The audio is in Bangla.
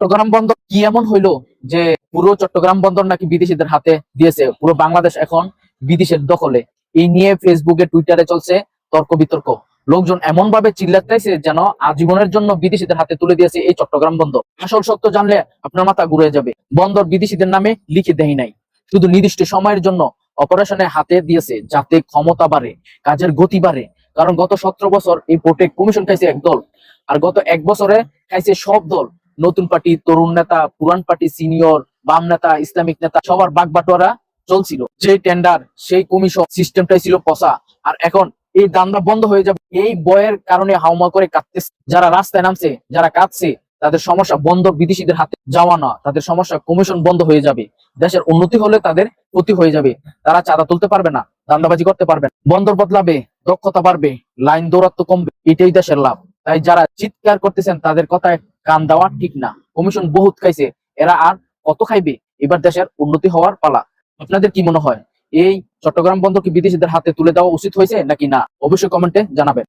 চট্টগ্রাম বন্দর কি এমন হইল যে পুরো চট্টগ্রাম বন্দর নাকি বিদেশিদের হাতে দিয়েছে? পুরো বাংলাদেশ এখন বিদেশের দখলে। এই নিয়ে ফেসবুকে টুইটারে চলছে তর্ক বিতর্ক। লোকজন এমন ভাবে চিল্লাতেছে যেন আজীবনের জন্য বিদেশিদের হাতে তুলে দিয়েছে এই চট্টগ্রাম বন্দর। আসল সত্য জানলে আপনার মাথা ঘুরে যাবে। বন্দর বিদেশিদের নামে লিখে দেয় নাই। শুধু নির্দিষ্ট সময়ের জন্য অপারেশনে হাতে দিয়েছে যাতে ক্ষমতা বাড়ে, কাজের গতি বাড়ে। কারণ গত সতেরো বছর এই পোর্টে কমিশন খাইছে এক দল, আর গত এক বছরে খাইছে সব দল। নতুন পার্টি, তরুণ নেতা, পুরান পার্টি, সিনিয়র, বাম নেতা, ইসলামিক নেতা, সবার বাগ বাটোয়ারা চলছিল। সেই টেন্ডার সেই কমিশন সিস্টেমটাই ছিল পচা। আর এখন এই দান্দা বন্ধ হয়ে যাবে। এই বয়ের কারণে হাউমা করে কাঁদতেছে। যারা রাস্তায় নামছে, যারা কাঁদছে, তাদের সমস্যা বন্ধ বিদেশিদের হাতে যাওয়া না। তাদের সমস্যা কমিশন বন্ধ হয়ে যাবে। দেশের উন্নতি হলে তাদের ক্ষতি হয়ে যাবে। তারা চাঁদা তুলতে পারবে না, দান্দাবাজি করতে পারবে না। বন্দর বদলাবে, দক্ষতা বাড়বে, লাইন দৌরাত্ম কমবে। এটাই দেশের লাভ। তাই যারা চিৎকার করতেছেন, তাদের কথায় কান দেওয়া ঠিক না। কমিশন বহুত খাইছে, এরা আর কত খাইবে? এবার দেশের উন্নতি হওয়ার পালা। আপনাদের কি মনে হয়, এই চট্টগ্রাম বন্দর কি বিদেশিদের হাতে তুলে দেওয়া উচিত হয়েছে নাকি না? অবশ্যই কমেন্টে জানাবেন।